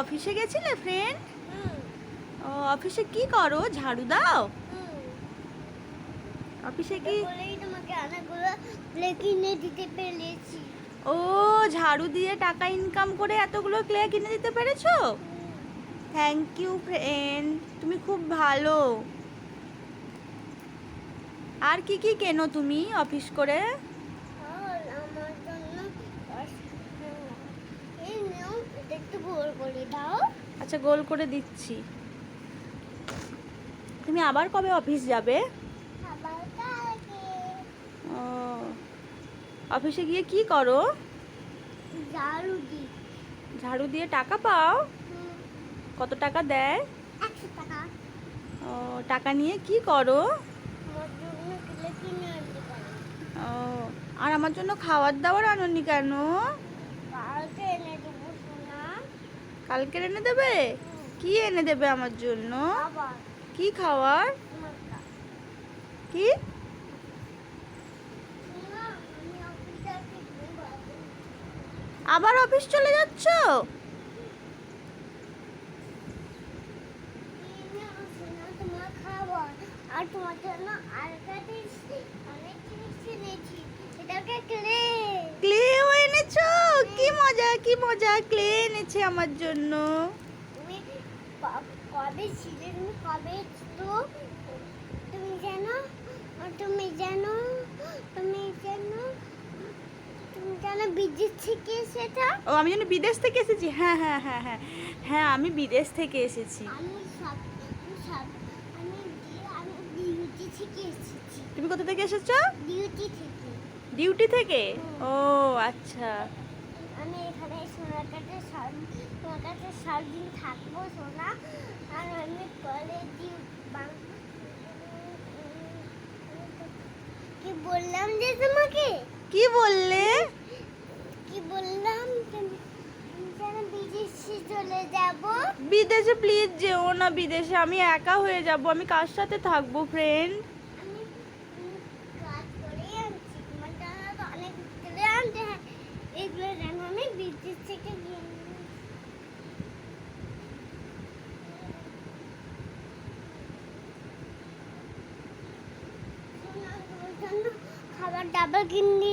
অফিসে গেছিলে ফ্রেন্ড ও অফিসে কি করো? ঝাড়ু দাও? অফিসে কি? তোমাকে অনেকগুলো প্লে কিনে দিতে পেরেছি। ও ঝাড়ু দিয়ে টাকা ইনকাম করে এতগুলো ক্লে কিনে দিতে পেরেছ? থ্যাংক ইউ ফ্রেন্ড তুমি খুব ভালো। আর কি কি কেনো তুমি অফিস করে আর আমার জন্য এই নাও এটা একটু গোল করে দাও। আচ্ছা গোল করে দিচ্ছি। তুমি আবার কবে অফিস যাবে? আবার কালকে। ও অফিসে গিয়ে কি করো? ঝাড়ু দি ঝাড়ু দিয়ে টাকা পাও? কত টাকা দেয়? একশো টাকা। ও টাকা নিয়ে কি করো? ও আর আমার জন্য খাবার দাবার আনোনি কেন কালকে এনে দেবো সোনা কালকে এনে দেবে? কি এনে দেবে আমার জন্য? কি খাওয়ার? কি? আবার অফিস চলে যাচ্ছ? আর তোমার জন্য আরেকটা আমার জন্য। তুমি কবে ছিলে? তুমি কবে তো তুমি জানো? তুমি জানো? তুমি জানো? তুমি জানো বিদ্যুৎ থেকে সেটা ও আমি যেন বিদেশ থেকে এসেছি? হ্যাঁ হ্যাঁ হ্যাঁ হ্যাঁ। হ্যাঁ আমি বিদেশ থেকে এসেছি। আমি সব সব আমি আমি ডিউটি থেকে এসেছি। তুমি কোথা থেকে এসেছ? ডিউটি থেকে। ডিউটি থেকে? ও আচ্ছা। আমি এখানে সব তোমার কাছে সব দিন থাকব সোনা। আর আমি কলেজে কি বললাম যে তোমাকে? কি বললে? কি বললাম? বিদেশে চলে যাব। বিদেশে প্লিজ যেও না বিদেশে আমি একা হয়ে যাব। আমি কার সাথে থাকব ফ্রেন্ড অনেক আমি বিদেশ থেকে డబ్బులు కింది